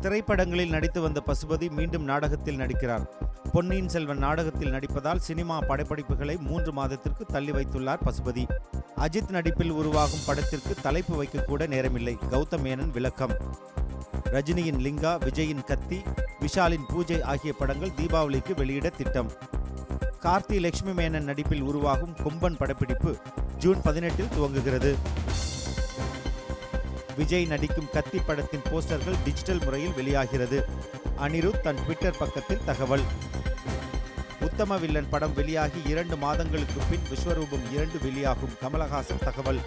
திரைப்படங்களில் நடித்து வந்த பசுபதி மீண்டும் நாடகத்தில் நடிக்கிறார். பொன்னியின் செல்வன் நாடகத்தில் நடிப்பதால் சினிமா படப்பிடிப்புகளை மூன்று மாதத்திற்கு தள்ளி வைத்துள்ளார் பசுபதி. அஜித் நடிப்பில் உருவாகும் படத்திற்கு தலைப்பு வைக்கக்கூட நேரமில்லை. கௌதம் மேனன் விளக்கம். ரஜினியின் லிங்கா விஜயின் கத்தி விஷாலின் பூஜை ஆகிய படங்கள் தீபாவளிக்கு வெளியிட திட்டம். கார்த்தி லட்சுமி மேனன் நடிப்பில் உருவாகும் கொம்பன் படப்பிடிப்பு ஜூன் பதினெட்டில் துவங்குகிறது. விஜய் நடிக்கும் கத்தி படத்தின் போஸ்டர்கள் டிஜிட்டல் முறையில் வெளியாகிறது. அனிருத் தன் ட்விட்டர் பக்கத்தில் தகவல். உத்தம வில்லன் படம் வெளியாகி இரண்டு மாதங்களுக்கு பின் விஸ்வரூபம் இரண்டு வெளியாகும் கமலஹாசன் தகவல்.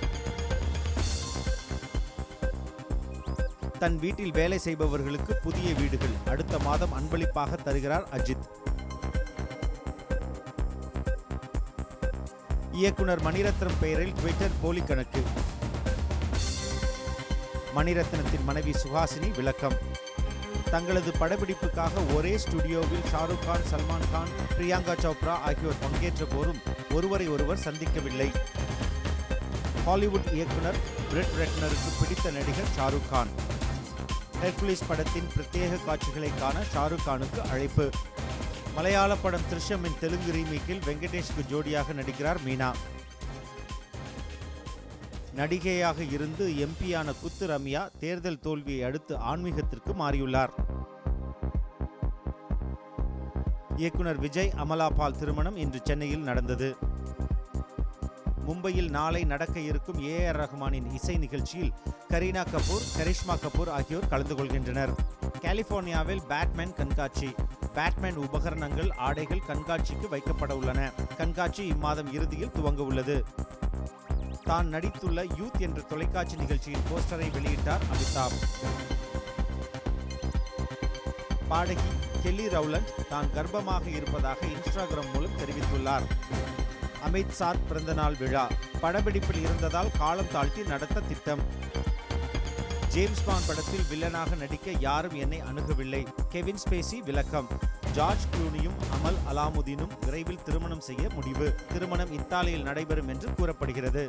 தன் வீட்டில் வேலை செய்பவர்களுக்கு புதிய வீடுகள். அடுத்த மாதம் அன்பளிப்பாக தருகிறார் அஜித். இயக்குனர் மணிரத்னம் பெயரில் ட்விட்டர் போலி கணக்கு மணிரத்னத்தின் மனைவி சுஹாசினி விளக்கம். தங்களது படப்பிடிப்புக்காக ஒரே ஸ்டுடியோவில் ஷாருக் கான் சல்மான் கான் பிரியங்கா சோப்ரா ஆகியோர் பங்கேற்ற போதும் ஒருவரை ஒருவர் சந்திக்கவில்லை. ஹாலிவுட் இயக்குனர் பிரெட் ரெட்னருக்கு பிடித்த நடிகர் ஷாருக் கான். ஹெர்குலிஸ் படத்தின் பிரத்யேக காட்சிகளை காண ஷாருக் கானுக்கு அழைப்பு. மலையாள படம் திருஷமின் தெலுங்கு ரீமேக்கில் வெங்கடேஷ்க்கு ஜோடியாக நடிக்கிறார் மீனா. நடிகையாக இருந்து எம்பியான குத்து ரம்யா தேர்தல் தோல்வியை அடுத்து ஆன்மீகத்திற்கு மாறியுள்ளார். இயக்குனர் விஜய் அமலா பால் திருமணம் இன்று சென்னையில் நடந்தது. மும்பையில் நாளை நடக்க இருக்கும் ஏ ஆர் ரஹ்மானின் இசை நிகழ்ச்சியில் கரீனா கபூர் கரிஷ்மா கபூர் ஆகியோர் கலந்து கொள்கின்றனர். கலிபோர்னியாவில் பேட்மேன் கண்காட்சி. பேட்மேன் உபகரணங்கள் ஆடைகள் கண்காட்சிக்கு வைக்கப்பட உள்ளன. கண்காட்சி இம்மாதம் இறுதியில் துவங்க உள்ளது. தான் நடித்துள்ள யூத் என்ற தொலைக்காட்சி நிகழ்ச்சியின் போஸ்டரை வெளியிட்டார் அமிதாப். பாடகி கெல்லி ரவுலண்ட் தான் கர்ப்பமாக இருப்பதாக இன்ஸ்டாகிராம் மூலம் தெரிவித்துள்ளார். அமித் சாத் பிறந்தநாள் விழா படப்பிடிப்பில் இருந்ததால் காலம் தாழ்த்தி நடத்த திட்டம். ஜேம்ஸ் பான் படத்தில் வில்லனாக நடிக்க யாரும் என்னை அணுகவில்லை. கெவின் ஸ்பேசி விளக்கம். ஜார்ஜ் க்ளூனியும் அமல் அலாமுதீனும் விரைவில் திருமணம் செய்ய முடிவு. திருமணம் இத்தாலியில் நடைபெறும் என்று கூறப்படுகிறது.